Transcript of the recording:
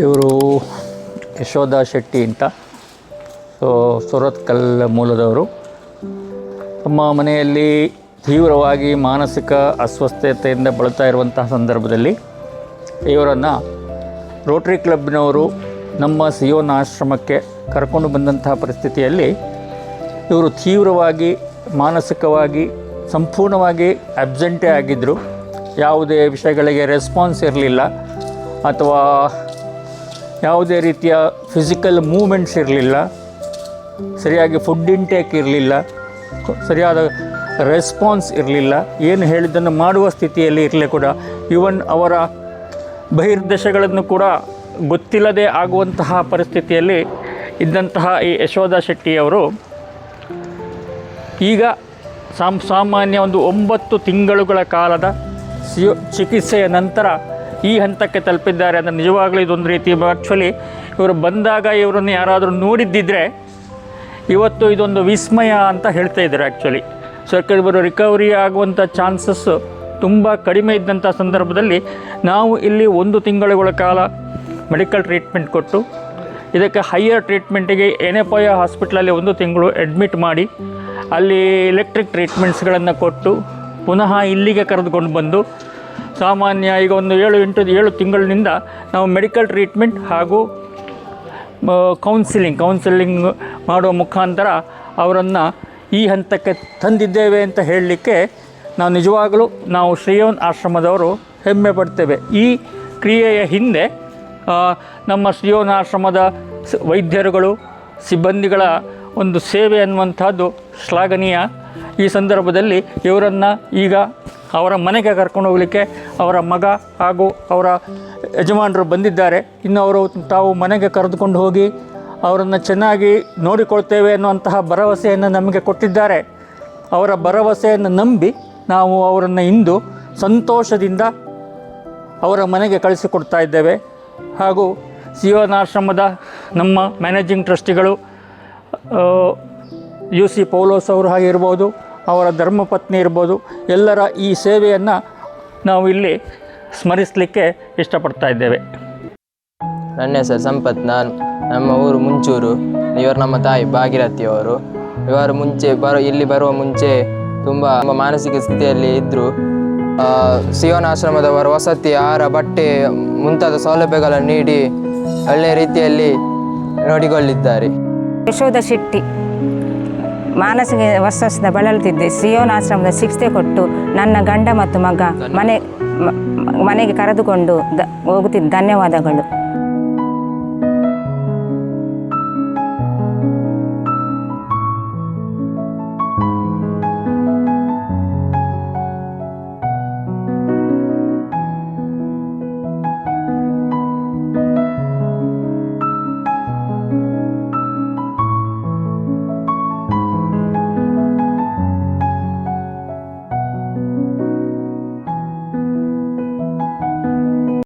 ಇವರು ಯಶೋಧ ಶೆಟ್ಟಿ ಅಂತ. ಸೊ ಸುರತ್ಕಲ್ ಮೂಲದವರು. ತಮ್ಮ ಮನೆಯಲ್ಲಿ ತೀವ್ರವಾಗಿ ಮಾನಸಿಕ ಅಸ್ವಸ್ಥತೆಯಿಂದ ಬಳಲ್ತಾ ಇರುವಂತಹ ಸಂದರ್ಭದಲ್ಲಿ ಇವರನ್ನು ರೋಟ್ರಿ ಕ್ಲಬ್ನವರು ನಮ್ಮ ಸಿಯೋನ ಆಶ್ರಮಕ್ಕೆ ಕರ್ಕೊಂಡು ಬಂದಂತಹ ಪರಿಸ್ಥಿತಿಯಲ್ಲಿ ಇವರು ತೀವ್ರವಾಗಿ ಮಾನಸಿಕವಾಗಿ ಸಂಪೂರ್ಣವಾಗಿ ಅಬ್ಸೆಂಟೇ ಆಗಿದ್ದರು ಯಾವುದೇ ವಿಷಯಗಳಿಗೆ ರೆಸ್ಪಾನ್ಸ್ ಇರಲಿಲ್ಲ. ಅಥವಾ ಯಾವುದೇ ರೀತಿಯ ಫಿಸಿಕಲ್ ಮೂಮೆಂಟ್ಸ್ ಇರಲಿಲ್ಲ. ಸರಿಯಾಗಿ ಫುಡ್ ಇಂಟೇಕ್ ಇರಲಿಲ್ಲ. ಸರಿಯಾದ ರೆಸ್ಪಾನ್ಸ್ ಇರಲಿಲ್ಲ. ಏನು ಹೇಳಿದ್ದನ್ನು ಮಾಡುವ ಸ್ಥಿತಿಯಲ್ಲಿ ಇರಲಿ ಕೂಡ. ಇವನ್ ಅವರ ಬಹಿರ್ದೇಶಗಳನ್ನು ಕೂಡ ಗೊತ್ತಿಲ್ಲದೆ ಆಗುವಂತಹ ಪರಿಸ್ಥಿತಿಯಲ್ಲಿ ಇದ್ದಂತಹ ಈ ಯಶೋಧ ಶೆಟ್ಟಿಯವರು ಈಗ ಸಾಮ್, ಸಾಮಾನ್ಯ ಒಂದು ಒಂಬತ್ತು ತಿಂಗಳುಗಳ ಕಾಲದ ಸಿಯೋ, ಚಿಕಿತ್ಸೆಯ ನಂತರ ಈ ಹಂತಕ್ಕೆ ತಲುಪಿದ್ದಾರೆ ಅಂದರೆ ನಿಜವಾಗಲೂ ಇದೊಂದು ರೀತಿ ಆ್ಯಕ್ಚುಲಿ ಇವರು ಬಂದಾಗ ಇವರನ್ನು ಯಾರಾದರೂ ನೋಡಿದ್ದಿದ್ರೆ ಇವತ್ತು ಇದೊಂದು ವಿಸ್ಮಯ ಅಂತ ಹೇಳ್ತಾ ಇದ್ದಾರೆ ಆ್ಯಕ್ಚುಲಿ ಸೊ ಇವರು ರಿಕವರಿ ಆಗುವಂಥ ಚಾನ್ಸಸ್ ತುಂಬ ಕಡಿಮೆ ಇದ್ದಂಥ ಸಂದರ್ಭದಲ್ಲಿ ನಾವು ಇಲ್ಲಿ ಒಂದು ತಿಂಗಳುಗಳ ಕಾಲ ಮೆಡಿಕಲ್ ಟ್ರೀಟ್ಮೆಂಟ್ ಕೊಟ್ಟು ಇದಕ್ಕೆ ಹೈಯರ್ ಟ್ರೀಟ್ಮೆಂಟಿಗೆ ಎನೆಪೋಯ ಹಾಸ್ಪಿಟ್ಲಲ್ಲಿ ಒಂದು ತಿಂಗಳು ಅಡ್ಮಿಟ್ ಮಾಡಿ ಅಲ್ಲಿ ಎಲೆಕ್ಟ್ರಿಕ್ ಟ್ರೀಟ್ಮೆಂಟ್ಸ್ಗಳನ್ನು ಕೊಟ್ಟು ಪುನಃ ಇಲ್ಲಿಗೆ ಕರೆದುಕೊಂಡು ಬಂದು ಸಾಮಾನ್ಯ ಈಗ ಒಂದು ಏಳು, ಎಂಟು, ಏಳು ತಿಂಗಳಿನಿಂದ ನಾವು ಮೆಡಿಕಲ್ ಟ್ರೀಟ್ಮೆಂಟ್ ಹಾಗೂ ಕೌನ್ಸಿಲಿಂಗ್ ಕೌನ್ಸಿಲಿಂಗ್ ಮಾಡುವ ಮುಖಾಂತರ ಅವರನ್ನು ಈ ಹಂತಕ್ಕೆ ತಂದಿದ್ದೇವೆ ಅಂತ ಹೇಳಲಿಕ್ಕೆ ನಾವು ನಿಜವಾಗಲೂ ನಾವು ಶ್ರೀಯೋನ್ ಆಶ್ರಮದವರು ಹೆಮ್ಮೆ ಪಡ್ತೇವೆ. ಈ ಕ್ರಿಯೆಯ ಹಿಂದೆ ನಮ್ಮ ಶ್ರೀಯೋನ್ ಆಶ್ರಮದ ವೈದ್ಯರುಗಳು, ಸಿಬ್ಬಂದಿಗಳ ಒಂದು ಸೇವೆ ಅನ್ನುವಂಥದ್ದು ಶ್ಲಾಘನೀಯ. ಈ ಸಂದರ್ಭದಲ್ಲಿ ಇವರನ್ನು ಈಗ ಅವರ ಮನೆಗೆ ಕರ್ಕೊಂಡು ಹೋಗಲಿಕ್ಕೆ ಅವರ ಮಗ ಹಾಗೂ ಅವರ ಯಜಮಾನರು ಬಂದಿದ್ದಾರೆ. ಇನ್ನು ಅವರು ತಾವು ಮನೆಗೆ ಕರೆದುಕೊಂಡು ಹೋಗಿ ಅವರನ್ನು ಚೆನ್ನಾಗಿ ನೋಡಿಕೊಳ್ತೇವೆ ಅನ್ನುವಂತಹ ಭರವಸೆಯನ್ನು ನಮಗೆ ಕೊಟ್ಟಿದ್ದಾರೆ. ಅವರ ಭರವಸೆಯನ್ನು ನಂಬಿ ನಾವು ಅವರನ್ನು ಇಂದು ಸಂತೋಷದಿಂದ ಅವರ ಮನೆಗೆ ಕಳಿಸಿಕೊಡ್ತಾ ಇದ್ದೇವೆ. ಹಾಗೂ ಸಿಯೋನಾಶ್ರಮದ ನಮ್ಮ ಮ್ಯಾನೇಜಿಂಗ್ ಟ್ರಸ್ಟಿಗಳು ಯು ಸಿ ಪೌಲೋಸ್ ಅವರು ಆಗಿರ್ಬೋದು ಅವರ ಧರ್ಮಪತ್ನಿ ಇರ್ಬೋದು ಎಲ್ಲರ ಈ ಸೇವೆಯನ್ನು ನಾವು ಇಲ್ಲಿ ಸ್ಮರಿಸಲಿಕ್ಕೆ ಇಷ್ಟಪಡ್ತಾ ಇದ್ದೇವೆ. ನನ್ನ ಹೆಸರು ಸಂಪತ್ ನಾನು ನಮ್ಮ ಊರು ಮುಂಚೂರು ಇವರು ನಮ್ಮ ತಾಯಿ ಭಾಗೀರಥಿಯವರು ಇವರು ಮುಂಚೆ ಬರೋ ಇಲ್ಲಿ ಬರುವ ಮುಂಚೆ ತುಂಬ ಮಾನಸಿಕ ಸ್ಥಿತಿಯಲ್ಲಿ ಇದ್ದರು ಸಿಯೋನ್ ಆಶ್ರಮದವರು ವಸತಿ ಆಹಾರ ಬಟ್ಟೆ ಮುಂತಾದ ಸೌಲಭ್ಯಗಳನ್ನು ನೀಡಿ ಒಳ್ಳೆಯ ರೀತಿಯಲ್ಲಿ ನೋಡಿಕೊಳ್ಳಿದ್ದಾರೆ. ಯಶೋಧ ಶೆಟ್ಟಿ. ಮಾನಸಿಕ ವಸ್ವಸದ ಬಳಲುತ್ತಿದ್ದೆ. ಸಿಯೋನ್ ಆಶ್ರಮದ ಚಿಕಿತ್ಸೆ ಕೊಟ್ಟು ನನ್ನ ಗಂಡ ಮತ್ತು ಮಗ ಮನೆ ಮನೆಗೆ ಕರೆದುಕೊಂಡು ಹೋಗುತ್ತಿದ್ದ. ಧನ್ಯವಾದಗಳು.